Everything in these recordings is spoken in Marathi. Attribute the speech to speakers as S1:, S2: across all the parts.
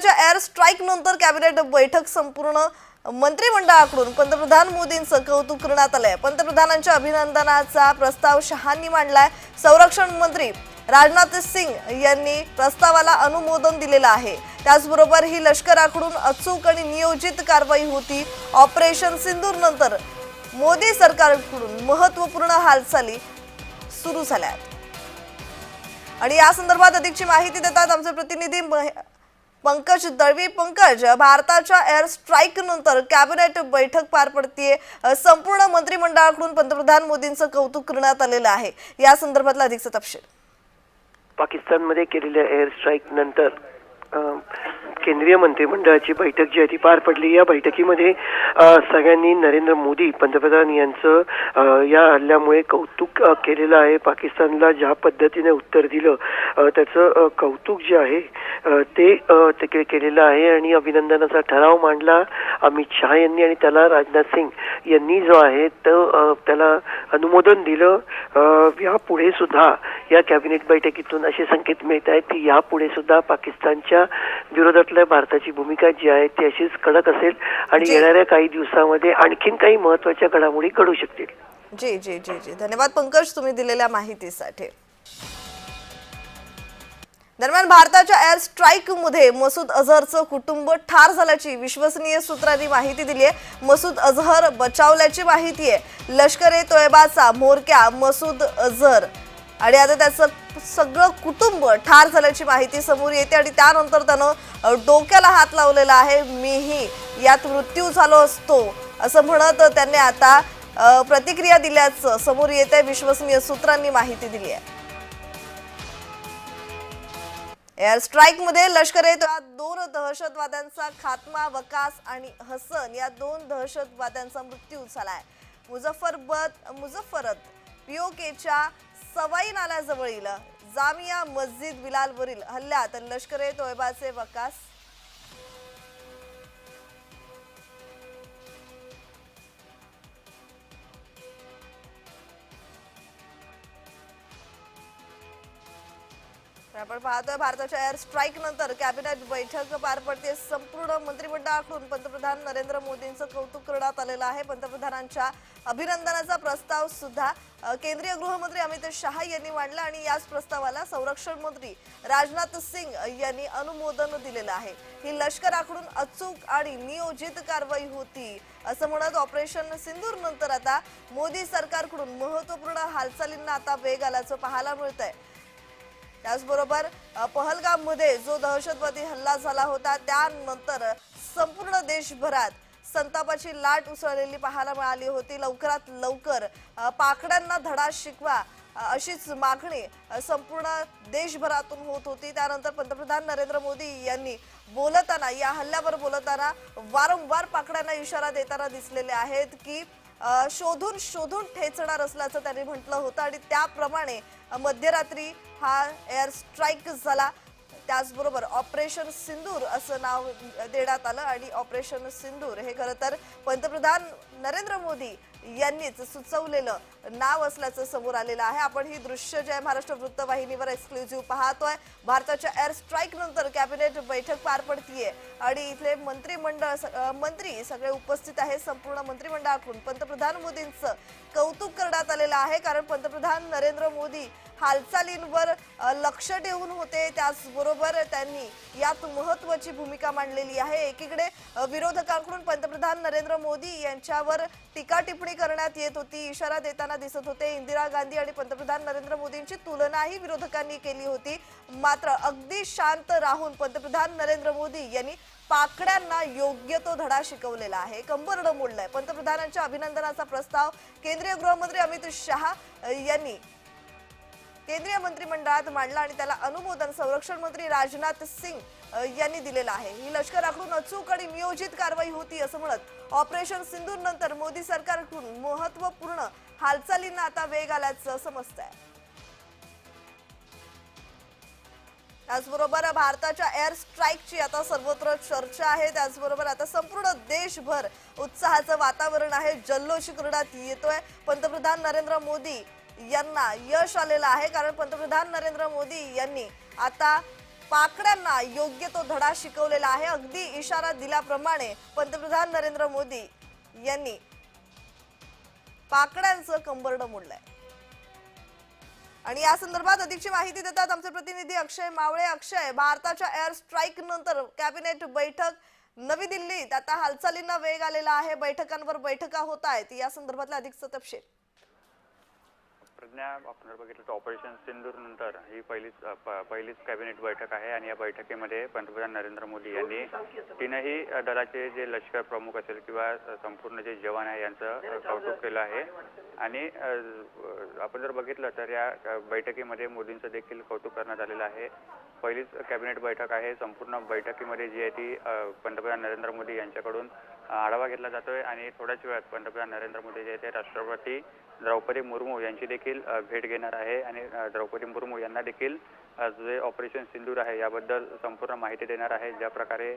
S1: भारताच्या एअर स्ट्राईक नंतर कॅबिनेट बैठक संपूर्ण मंत्रिमंडळाकडून पंतप्रधान मोदींचं कौतुक करण्यात आलंय. पंतप्रधानांच्या अभिनंदनाचा प्रस्ताव शहांनी मांडलाय. संरक्षण मंत्री राजनाथ सिंग यांनी प्रस्तावाला अनुमोदन दिलेलं आहे. त्याचबरोबर ही लष्कराकडून अचूक आणि नियोजित कारवाई होती. ऑपरेशन सिंदूर नंतर मोदी सरकारकडून महत्त्वपूर्ण हालचाली सुरू झाल्या आणि या संदर्भात अधिकची माहिती देतात आमचे प्रतिनिधी पंकज दळवी. पंकज भारताच्या एअर स्ट्राईक नंतर कॅबिनेट बैठक पार पडतीये. संपूर्ण मंत्रिमंडळाकडून पंतप्रधान मोदींचं कौतुक करण्यात आलेलं आहे. या संदर्भातला अधिकचा तपशील.
S2: पाकिस्तानमध्ये केलेल्या एअर स्ट्राईक नंतर केंद्रीय मंत्रिमंडळाची बैठक जी आहे ती पार पडली. या बैठकीमध्ये सगळ्यांनी नरेंद्र मोदी पंतप्रधान यांचं या हल्ल्यामुळे कौतुक केलेलं आहे. पाकिस्तानला ज्या पद्धतीने उत्तर दिलं त्याचं कौतुक जे आहे ते केलेलं आहे. आणि अभिनंदनाचा ठराव मांडला अमित शहा यांनी आणि त्याला राजनाथ सिंग यांनी जो आहे तो त्याला अनुमोदन दिलं. यापुढे सुद्धा या कॅबिनेट बैठकीतून असे संकेत मिळत आहेत की यापुढे सुद्धा पाकिस्तानच्या विरोधातल्या भारताची भूमिका जी आहे ती अशीच कडक असेल आणि. येणाऱ्या काही दिवसामध्ये आणखीन काही महत्त्वाच्या घडामोडी घडू शकतील.
S1: जी जी जी जी. धन्यवाद पंकज तुम्ही दिलेल्या माहितीसाठी. दरम्यान भारताच्या एअर स्ट्राईकमध्ये मसूद अझहरचं कुटुंब ठार झाल्याची विश्वसनीय सूत्रांनी माहिती दिली आहे. मसूद अझहर बचावल्याची माहिती आहे. लष्कर ए तोयबाचा म्होरक्या मसूद अझहर. आणि आता त्याचं सगळं कुटुंब ठार झाल्याची माहिती समोर येते आणि त्यानंतर त्यानं डोक्याला हात लावलेला आहे मीही यात मृत्यू झालो असतो. असं म्हणत त्यांनी आता प्रतिक्रिया दिल्याचं समोर येत. आहे विश्वसनीय सूत्रांनी माहिती दिली आहे. एअर स्ट्राईकमध्ये लष्कर ए दोन दहशतवाद्यांचा खात्मा वकास आणि हसन या दोन दहशतवाद्यांचा मृत्यू झालाय. मुझफ्फरबद मुझफ्फरत पीओकेच्या सवाई नाल्याजवळील जामिया मस्जिद बिलालवरील हल्ल्यात लष्कर ए तोयबाचे वकास आपण पाहतोय भारताच्या एअर स्ट्राईक नंतर कॅबिनेट बैठक पार पडते संपूर्ण मंत्रिमंडळाकडून पंतप्रधान नरेंद्र मोदींचं कौतुक करण्यात आलेलं आहे. पंतप्रधानांच्या अभिनंदनाचा प्रस्ताव सुद्धा केंद्रीय गृहमंत्री अमित शहा यांनी मांडला आणि याच प्रस्तावाला संरक्षण मंत्री राजनाथ सिंग यांनी अनुमोदन दिलेलं आहे. ही लष्कराकडून अचूक आणि नियोजित कारवाई होती असं म्हणत ऑपरेशन सिंदूर नंतर आता मोदी सरकारकडून महत्त्वपूर्ण हालचालींना आता वेग आल्याचं पाहायला मिळत आहे त्याचबरोबर पहलगाममध्ये जो दहशतवादी हल्ला झाला होता त्यानंतर संपूर्ण देशभरात संतापाची लाट उसळलेली पाहायला मिळाली होती. लवकरात लवकर पाकड्यांना धडा शिकवा अशीच मागणी संपूर्ण देशभरातून होत होती. त्यानंतर पंतप्रधान नरेंद्र मोदी यांनी बोलताना या हल्ल्यावर बोलताना वारंवार पाकड्यांना इशारा देताना दिसलेले आहेत की शोधून शोधून ठेचणार असल्याचं त्यांनी म्हटलं होतं आणि त्याप्रमाणे मध्यरात्री हा एअर स्ट्राईक झाला. त्याचबरोबर ऑपरेशन सिंदूर असं नाव देण्यात आलं आणि ऑपरेशन सिंदूर हे खरं तर पंतप्रधान नरेंद्र मोदी यांनीच सुचवलेलं नाव असल्याचं समोर आलेलं आहे. आपण ही दृश्य जे आहे महाराष्ट्र वृत्तवाहिनीवर एक्सक्लुझिव्ह पाहतोय. भारताच्या एअर स्ट्राईक नंतर कॅबिनेट बैठक पार पडतीये. आणि इथले मंत्रिमंडळ मंत्री सगळे उपस्थित आहे संपूर्ण मंत्रिमंडळाकडून पंतप्रधान मोदींचं कौतुक करण्यात आलेलं आहे. कारण पंतप्रधान नरेंद्र मोदी हालचालींवर लक्ष ठेवून होते. त्याचबरोबर त्यांनी यात महत्वाची भूमिका मांडलेली आहे. एकीकडे विरोधकांकडून पंतप्रधान नरेंद्र मोदी यांच्यावर टीका टिप्पणी करण्यात येत होती. इशारा देताना दिसत होते. इंदिरा गांधी आणि पंतप्रधान नरेंद्र मोदींची तुलनाही विरोधकांनी केली होती. मात्र अगदी शांत राहून पंतप्रधान नरेंद्र मोदी यांनी पाकड्यांना योग्य तो धडा शिकवलेला आहे. कंबरड मोडलाय. पंतप्रधानांच्या अभिनंदनाचा प्रस्ताव केंद्रीय गृहमंत्री अमित शहा यांनी केंद्रीय मंत्रिमंडळात मांडला आणि त्याला अनुमोदन संरक्षण मंत्री राजनाथ सिंग यांनी दिलेलं आहे. ही लष्कराकडून अचूक आणि नियोजित कारवाई होती असं म्हणत ऑपरेशन सिंधूर नंतर मोदी सरकारकडून महत्त्वपूर्ण हालचालींना आता वेग आल्याचं समजत आहे त्याचबरोबर भारताच्या एअर स्ट्राईकची आता सर्वत्र चर्चा आहे. त्याचबरोबर आता संपूर्ण देशभर उत्साहाचं वातावरण आहे. जल्लोष करण्यात येतोय. पंतप्रधान नरेंद्र मोदी यांना यश आलेलं आहे. कारण पंतप्रधान नरेंद्र मोदी यांनी आता पाकड्यांना योग्य तो धडा शिकवलेला आहे. अगदी इशारा दिल्याप्रमाणे पंतप्रधान नरेंद्र मोदी यांनी पाकड्यांचं कंबरड मोडलंय. आणि या संदर्भात अधिकची माहिती देतात आमचे प्रतिनिधी अक्षय मावळे. अक्षय भारताच्या एअर स्ट्राईक नंतर कॅबिनेट बैठक नवी दिल्लीत. आता हालचालींना वेग आलेला आहे. बैठकांवर बैठका होत आहेत. या संदर्भातला अधिकचा तपशील.
S3: प्रज्ञा आपण बघितलं तर ऑपरेशन सिंदूर नंतर ही पहिलीच पहिलीच कॅबिनेट बैठक आहे आणि या बैठकीमध्ये पंतप्रधान नरेंद्र मोदी यांनी तीनही दलाचे जे लष्कर प्रमुख असेल किंवा संपूर्ण जे जवान आहे यांचं कौतुक केलं आहे. आणि आपण जर बघितलं तर या बैठकीमध्ये मोदींचं देखील कौतुक करण्यात आलेलं आहे. पहिलीच कॅबिनेट बैठक आहे. संपूर्ण बैठकीमध्ये जी आहे ती पंतप्रधान नरेंद्र मोदी यांच्याकडून आढावा घेतला जातोय. आणि थोड्याच वेळात पंतप्रधान नरेंद्र मोदी जे आहे ते राष्ट्रपती द्रौपदी मुर्मू यांची देखील भेट घेणार आहे. आणि द्रौपदी मुर्मू यांना देखील जे ऑपरेशन सिंदूर आहे याबद्दल संपूर्ण माहिती देणार आहे. ज्या प्रकारे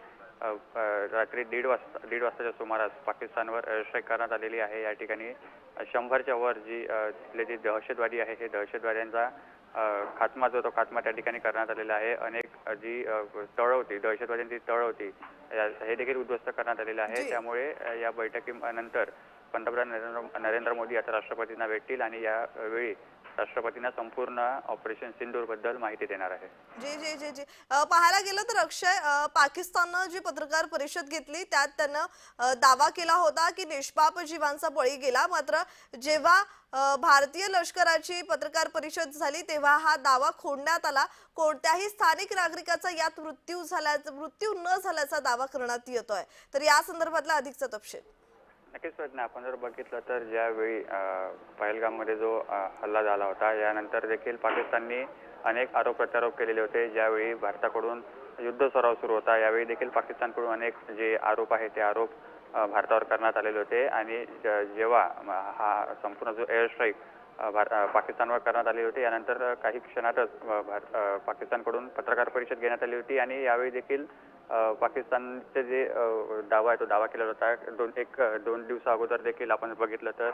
S3: रात्री दीड वाजता दीड वाजताच्या सुमारास पाकिस्तानवर एअर स्ट्राईक करण्यात आलेली आहे. या ठिकाणी शंभरच्या वर जी तिथले जे दहशतवादी आहे हे दहशतवाद्यांचा खात्मा जो तो खात्मा त्या ठिकाणी करण्यात आलेला आहे. अनेक जी तळं होती दहशतवाद्यांची तळं होती हे देखील उद्ध्वस्त करण्यात आलेलं आहे. त्यामुळे या बैठकीनंतर पंतप्रधान नरेंद्र नरेंद्र मोदी आता राष्ट्रपतींना भेटतील आणि यावेळी राष्ट्रपतींना संपूर्ण ऑपरेशन सिंदूरबद्दल माहिती देणार आहे.
S1: जी जी जी जी. पाहायला गेलं तर अक्षय पाकिस्ताननं जी पत्रकार परिषद घेतली त्यात त्यानं दावा केला होता की निष्पाप जीवांचा बळी गेला. मात्र जेव्हा भारतीय लष्कराची पत्रकार परिषद झाली तेव्हा हा दावा खोडण्यात आला. कोणत्याही स्थानिक नागरिकाचा यात मृत्यू झाल्याचा मृत्यू न झाल्याचा दावा करण्यात येतोय. तर या संदर्भातला अधिकचा तपशील.
S3: नक्कीच प्रश्न आपण जर बघितलं तर ज्यावेळी पहलगाममध्ये जो हल्ला झाला होता यानंतर देखील पाकिस्ताननी अनेक आरोप प्रत्यारोप केलेले होते. ज्यावेळी भारताकडून युद्ध सराव सुरू होता यावेळी देखील पाकिस्तानकडून अनेक जे आरोप आहेत ते आरोप भारतावर करण्यात आलेले होते. आणि ज- जेव्हा हा संपूर्ण जो एअर स्ट्राईक भार पाकिस्तानवर करण्यात आली होती यानंतर काही क्षणातच भारत पाकिस्तानकडून पत्रकार परिषद घेण्यात आली होती. आणि यावेळी देखील पाकिस्तानचे जे दावा आहे तो दावा केला होता दोन एक दोन दिवसा अगोदर देखील आपण बघितलं तर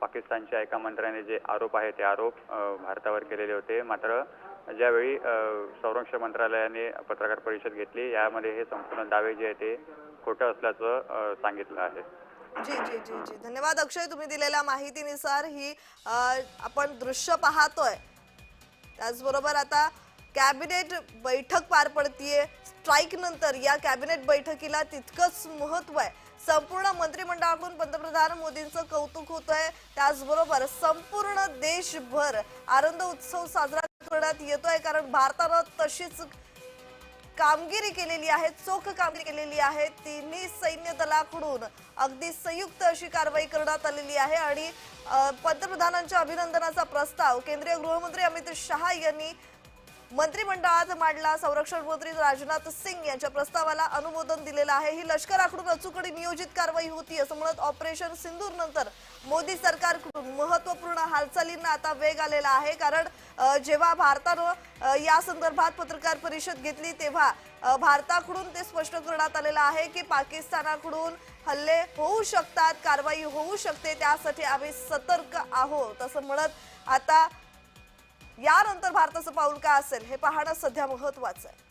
S3: पाकिस्तानच्या एका मंत्र्याने जे आरोप आहे ते आरोप भारतावर केलेले होते. मात्र ज्यावेळी संरक्षण मंत्रालयाने पत्रकार परिषद घेतली यामध्ये हे संपूर्ण दावे जे आहे ते खोटं असल्याचं सांगितलं आहे.
S1: जी जी जी जी. धन्यवाद अक्षय तुम्ही दिलेल्या माहितीनुसार ही आपण दृश्य पाहतोय. त्याचबरोबर आता कॅबिनेट बैठक पार पडतीये. स्ट्राईक नंतर या कॅबिनेट बैठकीला तितकंच महत्त्व आहे. संपूर्ण मंत्रिमंडळाकडून पंतप्रधान मोदींचं कौतुक होत आहे त्याचबरोबर संपूर्ण देशभर आनंद उत्सव साजरा करण्यात येतोय कारण भारतानं तशीच कामगिरी केलेली आहे चोख कामगिरी केलेली आहे. तिन्ही सैन्य दलाकडून अगदी संयुक्त अशी कारवाई करण्यात आलेली आहे आणि पंतप्रधानांच्या अभिनंदनाचा प्रस्ताव केंद्रीय गृहमंत्री अमित शहा यांनी मंत्रिमंडळात मांडला. संरक्षण मंत्री राजनाथ सिंग यांच्या प्रस्तावाला अनुमोदन दिलेलं आहे. ही लष्कराकडून अचूकडे नियोजित कारवाई होती असं म्हणत ऑपरेशन सिंदूर नंतर मोदी सरकारकडून महत्त्वपूर्ण हालचालींना आता वेग आलेला आहे. कारण जेव्हा भारतानं या संदर्भात पत्रकार परिषद घेतली तेव्हा भारताकडून ते स्पष्ट करण्यात आलेलं आहे की पाकिस्तानाकडून हल्ले होऊ शकतात कारवाई होऊ शकते. त्यासाठी आम्ही सतर्क आहोत असं म्हणत आता यानंतर भारताचं पाऊल काय असेल हे पाहणं सध्या महत्वाचं आहे.